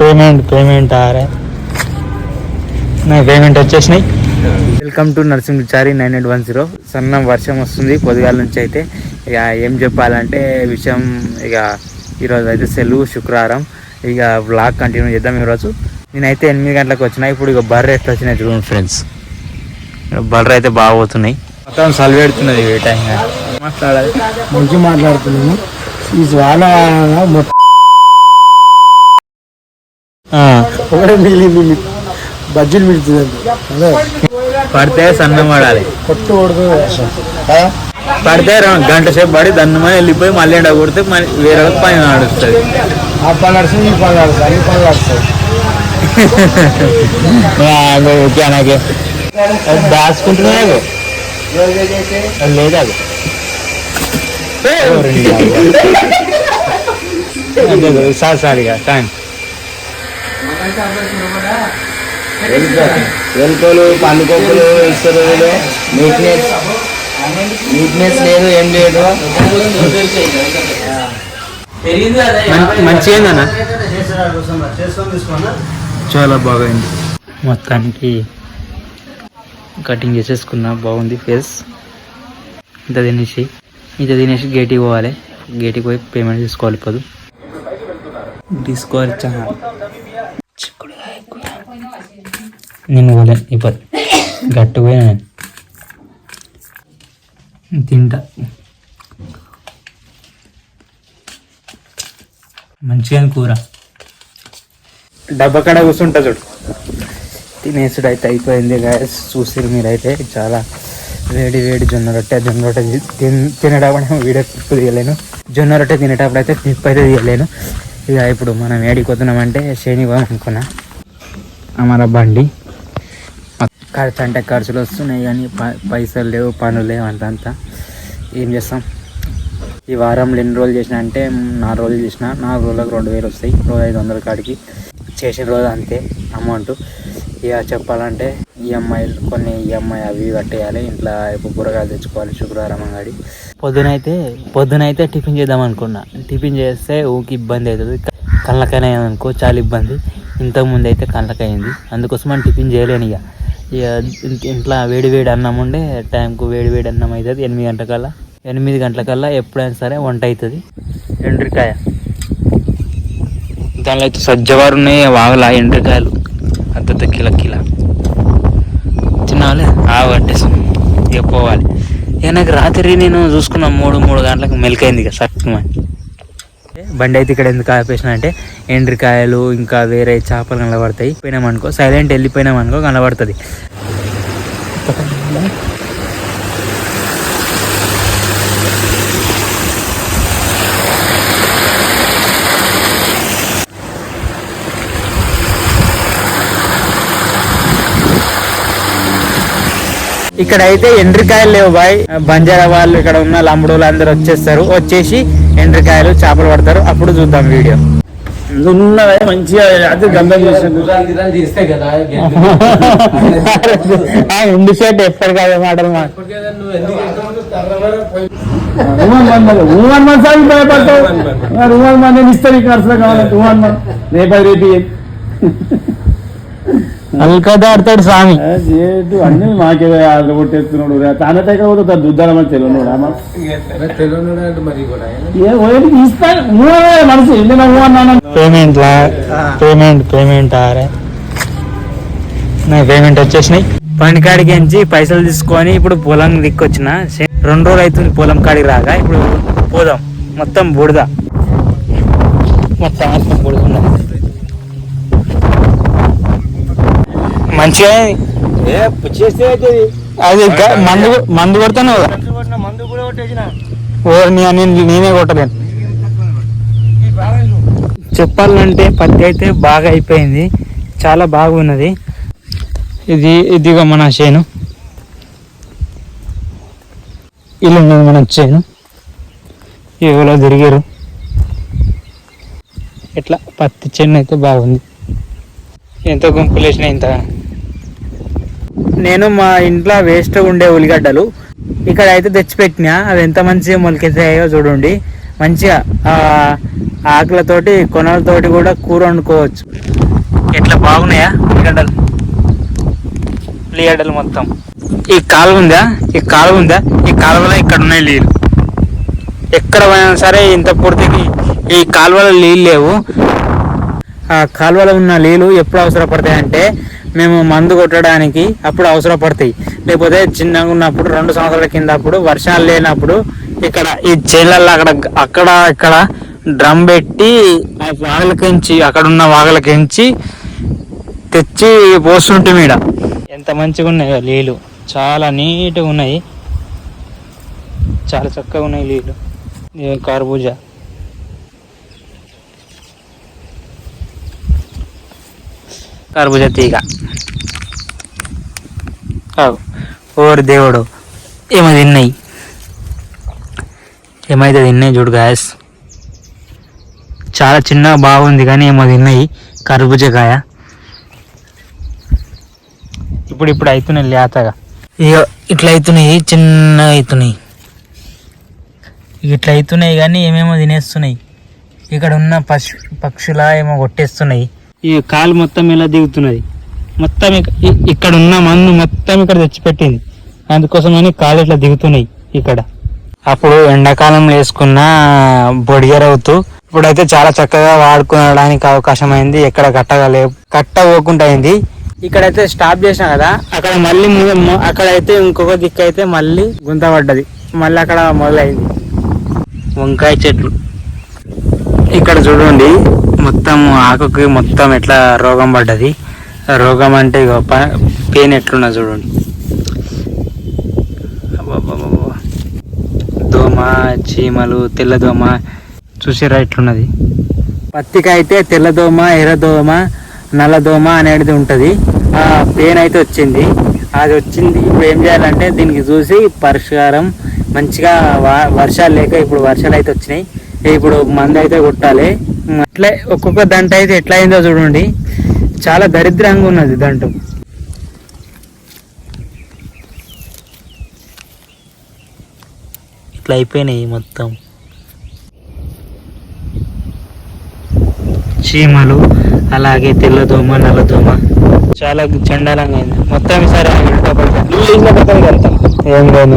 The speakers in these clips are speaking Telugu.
పేమెంట్ పేమెంట్ ఆరే. నా పేమెంట్ వచ్చేసినాయి. Welcome to Narasimhachari nine eight one zero. సన్నం వర్షం వస్తుంది. పొద్దుగాల నుంచి అయితే ఇక ఏం చెప్పాలంటే విషయం ఇక ఈరోజు అయితే సెలవు శుక్రవారం. ఇక బ్లాగ్ కంటిన్యూ చేద్దాం ఈరోజు. నేనైతే ఎనిమిది గంటలకు వచ్చిన. ఇప్పుడు ఇక బర్రె ఎట్లా వచ్చినాయి చూడండి ఫ్రెండ్స్ బర్రె అయితే బాగా పోతున్నాయి. మొత్తం సలివెడుతున్నది ఏ టైం మాట్లాడాలి. మంచి మాట్లాడుతున్నాము ఈ జ్వాల మొత్తం ఒకటే మిగిలింది బజ్జీలు మిగులుతుందండి అదే. పడితే సన్నం పడాలి. కొట్టు కొడుతుంది. వర్షం పడితే రెండు గంట సేపు పడి దన్నమని వెళ్ళిపోయి మళ్ళీ ఎండ కొడితే మళ్ళీ వేరే వాళ్ళకి పని నడుస్తుంది. ఆ పని నడుస్తుంది ఈ పని నడుస్తుంది ఈ పని నడుస్తుంది ఓకే అలాగే దాచుకుంటున్నావు లేదు అది? సార్ సారిగా టైం ఎలుకలు పండుకొక్కులు ఇస్తారు నీట్నెస్ నీట్నెస్ లేదు ఏం లేదు. మంచిగా చాలా బాగుంది. మొత్తానికి కటింగ్ చేసేసుకున్నా బాగుంది ఫేస్. ఇంత తినేసి ఇంత తినేసి గేటికి పోవాలి. గేటికి పోయి పేమెంట్ తీసుకోవాలి ఇప్పుడు తీసుకోవాలి చాలా చిక్కుడుకాయ కూర. నేను పోలే ఇప్పుడు గట్టు పోయినా నేను. తింటా. మంచిగా కూర. డబ్బా కాడ కూర్చుంటా చూడు. తినేసుడు అయితే అయిపోయింది గాయస్ చూసిరు మీరైతే చాలా వేడి వేడి జొన్న రొట్టె జొన్న రొట్టె తి- తినేటప్పుడు వీడియో క్లిప్ తీయలేను. జొన్న రొట్టె తినేటప్పుడు అయితే క్లిప్ అయితే తీయలేను. ఇక ఇప్పుడు మనం ఏడికి వద్దామంటే శనివారం అనుకున్నా. అమర బండి. ఖర్చు అంటే ఖర్చులు వస్తున్నాయి కానీ పైసలు లేవు పనులు లేవు అంతంతా ఏం చేస్తాం? ఈ వారంలో ఎన్ని రోజులు చేసిన అంటే నాలుగు రోజులు చేసిన నాలుగు రోజులకు రెండు వేలు వస్తాయి. రోజు ఐదు వందల కాడికి చేసిన రోజు అంతే అమౌంట్. ఇక చెప్పాలంటే ఈఎంఐలు కొన్ని ఈఎంఐ అవి కట్టేయాలి. ఇంట్లో ఇప్పుడు కూరగాయలు తెచ్చుకోవాలి శుక్రవారం అంగడి. పొద్దునైతే పొద్దునైతే టిఫిన్ చేద్దాం అనుకున్నా. టిఫిన్ చేస్తే ఊకి ఇబ్బంది అవుతుంది. కళ్ళకైనా అనుకో చాలా ఇబ్బంది. ఇంతకుముందు అయితే కళ్ళకైంది. అందుకోసం మనం టిఫిన్ చేయలేను ఇక. ఇక ఇంట్లో వేడి వేడి అన్నం ఉండే టైంకు వేడి వేడి అన్నం అవుతుంది ఎనిమిది గంటలకల్లా. ఎనిమిది గంటలకల్లా ఎప్పుడైనా సరే వంట అవుతుంది ఎండ్రికాయ. దానిలో అయితే సజ్జవారు ఉన్నాయి వాగలా ఎండ్రికాయలు. అద్దె కిల కిల. తినాలి. ఆవు కట్టేసాం ఇక పోవాలి. ఇక నాకు రాత్రి నేను చూసుకున్న మూడు మూడు గంటలకు మెలికైంది ఇక సత్యమని బండి అయితే ఇక్కడ ఎందుకు ఆపేసిన అంటే ఎండ్రికాయలు ఇంకా వేరే చేపలు కనబడతాయి. పోయినామనుకో సైలెంట్ వెళ్ళిపోయినామనుకో కనబడుతుంది. ఇక్కడ అయితే ఎండ్రికాయలు లేవు బాయ్. బంజారా వాళ్ళు ఇక్కడ ఉన్న లంబడోళ్ళు అందరూ వచ్చేస్తారు. వచ్చేసి ఎండ్రికాయలు చేపలు పడతారు. అప్పుడు చూద్దాం వీడియో. ఉన్నదే మంచిగా అది గంధం షర్ట్ మాటలు భయపడతావు. ఇక్కడ అసలు కావాలంటే? రేపు. అల్కదా ఆడతాడు స్వామి. చేటు అన్ని మాకే ఆర్డర్ కొట్టేస్తున్నాడు తానతే కాకపోతే దుద్దారమని తెలియనుడు అమ్మ? ఏ ఓయ్ ఇస్తాను మనసు పేమెంట్ లా పేమెంట్ పేమెంట్ ఆరే. నా పేమెంట్ వచ్చేసినాయి. పని కాడికి ఎంచి పైసలు తీసుకొని ఇప్పుడు పొలం దిక్కొచ్చిన. రెండు రోజులు అవుతుంది పొలం కాడికి రాగా ఇప్పుడు పోదాం. మొత్తం బుడద. మొత్తం మంచిగా ఏ చేస్తే అది. మందు మందు కొడతాను మందు కూడా కొట్టేసిన. ఓ నీ- నేను కొట్టలేను. చెప్పాలంటే పత్తి అయితే బాగా అయిపోయింది. చాలా బాగున్నది. ఇది ఇదిగో మన చేను. ఇల్లు ఉన్నది మన చేను. ఎవరో తిరిగారు. ఇట్లా పత్తి చేను అయితే బాగుంది. ఎంత గుంపులు వేసినా ఇంత నేను మా ఇంట్లో వేస్ట్ ఉండే ఉల్లిగడ్డలు. ఇక్కడ అయితే తెచ్చిపెట్టిన అవి ఎంత మంచిగా మొలకెత్తాయో చూడండి. మంచిగా ఆ ఆకులతోటి కొనలతోటి కూడా కూర వండుకోవచ్చు. ఎట్లా బాగున్నాయా ఉల్లిగడ్డలు? ఉల్లిగడ్డలు మొత్తం. ఈ కాలువ ఉందా? ఈ కాలువ ఉందా? ఈ కాలువలో ఇక్కడ ఉన్నాయి నీళ్ళు ఎక్కడ పోయినా సరే ఇంత పూర్తికి ఈ కాలువలో నీళ్ళు లేవు. ఆ కాలువలో ఉన్న నీళ్ళు ఎప్పుడు అవసరపడతాయి అంటే మేము మందు కొట్టడానికి అప్పుడు అవసరపడతాయి. లేకపోతే చిన్నగా ఉన్నప్పుడు రెండు సంవత్సరాల కింద అప్పుడు వర్షాలు లేనప్పుడు ఇక్కడ ఈ చేళ్ళల్లో అక్కడ అక్కడ ఇక్కడ డ్రమ్ పెట్టి ఆ వాగలకించి అక్కడ ఉన్న వాగలకించి తెచ్చి పోస్తుంటే మీడ ఎంత మంచిగా ఉన్నాయో నీళ్ళు చాలా నీట్గా ఉన్నాయి. చాలా చక్కగా ఉన్నాయి నీళ్ళు కర్బూజా కర్బూజా తీగ. ఓరి దేవుడు ఏమో తిన్నాయి? ఏమైతే తిన్నాయి చూడు గాయస్ చాలా చిన్నగా బాగుంది కానీ ఏమో తిన్నాయి. కర్బూజకాయ. ఇప్పుడు ఇప్పుడు అవుతున్నాయి లేతగా. ఇక ఇట్లా అవుతున్నాయి చిన్నగా అవుతున్నాయి ఇట్లా అవుతున్నాయి కానీ ఏమేమో తినేస్తున్నాయి. ఇక్కడ ఉన్న పశు పక్షుల ఏమో కొట్టేస్తున్నాయి. ఈ కాలు మొత్తం ఇలా దిగుతున్నది? మొత్తం ఇక్కడ ఉన్న మందు మొత్తం ఇక్కడ తెచ్చిపెట్టింది. అందుకోసం అని కాలు ఇట్లా దిగుతున్నాయి ఇక్కడ. అప్పుడు ఎండాకాలం వేసుకున్న బొడిగరవుతూ ఇప్పుడైతే చాలా చక్కగా వాడుకోవడానికి అవకాశం అయింది ఎక్కడ కట్టగలేవు కట్ట పోకుండా అయింది. ఇక్కడైతే స్టాప్ చేసిన కదా అక్కడ మళ్ళీ అక్కడైతే ఇంకొక దిక్కు అయితే మళ్ళీ గుంత పడ్డది. మళ్ళీ అక్కడ మొదలైంది. వంకాయ చెట్లు. ఇక్కడ చూడండి. మొత్తం ఆకుకి మొత్తం ఎట్లా రోగం పడ్డది? రోగం అంటే ఇక పెయిన్ ఎట్లున్నా చూడండి. దోమ చీమలు తెల్ల దోమ చూసిరా ఎట్లున్నది? పత్తికి అయితే తెల్లదోమ ఎర్రదోమ నల్లదోమ అనేది ఉంటుంది. ఆ పెయిన్ అయితే వచ్చింది. అది వచ్చింది ఇప్పుడు ఏం చేయాలంటే దీనికి చూసి పరిష్కారం మంచిగా వర్షాలు లేక ఇప్పుడు వర్షాలు అయితే వచ్చినాయి. ఇప్పుడు మందు అయితే కొట్టాలి. అట్లే ఒక్కొక్క దంట అయితే ఎట్లా అయిందో చూడండి. చాలా దరిద్రంగా ఉన్నది దంటు. ఇట్లా అయిపోయినాయి మొత్తం. చీమలు అలాగే తెల్లదోమ నల్లదోమ చాలా చండాలంగా అయింది. మొత్తం ఈసారి ఏం లేదు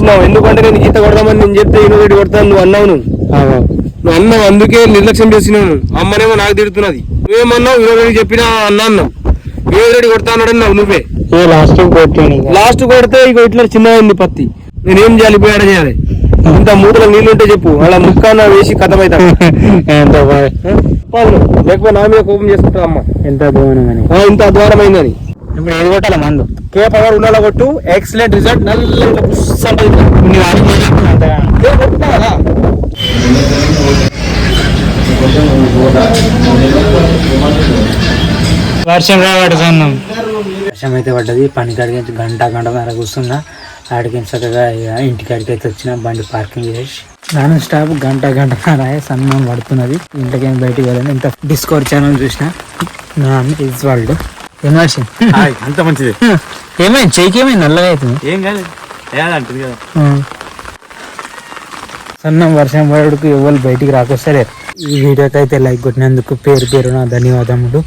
నువ్వు ఎందుకంటే నేను గీత కొడదామని నేను చెప్తే ఇన్నోవేటి కొడతాను నువ్వు అన్నావు నువ్వు. నువ్వు అన్నావు అందుకే నిర్లక్ష్యం చేసినావు అమ్మనేమో నాకు తిడుతున్నది. నువ్వేమన్నావు ఇరవై చెప్పినా అన్నా అన్నావు. ఇరవై కొడతా అన్నాడు నువ్వే. లాస్ట్ లాస్ట్ కొడితే ఇక ఇట్లా చిన్న అయింది పత్తి. నేనేం చేయాలి పోయాడ చేయాలి? ఇంత మూటలో నీళ్ళు ఉంటే చెప్పు. అలా ముక్కాన వేసి బా- లేకపోతే నా మీద కోపం చేసుకుంటా అమ్మ. ఎంత ఇంత అధ్వానమైందని ఇప్పుడు ఏది కొట్టాలి మందు? కే పవర్ ఉండాల కొట్టు. ఎక్సలెంట్ రిజల్ట్ నల్ల బుస్స్ వర్షం రాబట్టి సన్నం వర్షం అయితే పడ్డది. పని కాడికి గంట గంటన్నర కూర్చున్నా. ఆడికి చక్కగా ఇక ఇంటికాడికి అయితే వచ్చిన బండి పార్కింగ్ చేసి. నాన్ స్టాప్ గంట గంటన్నర సన్నం పడుతున్నది. ఇంటికి బయటికి వెళ్ళాను. ఇంత డిస్కవర్ ఛానల్ చూసిన. నాన్ ఇస్ వరల్డ్ ఏం అంత మంచిది. ఏమైంది? చెయ్యికి ఏమైంది? నల్లగా అవుతుంది. ఏం కదా. సన్నం వర్షం పడుకు ఎవరు బయటికి రాకొస్తలేరు. ఈ వీడియోకి అయితే లైక్ కొట్టినందుకు పేరు పేరున ధన్యవాదములు.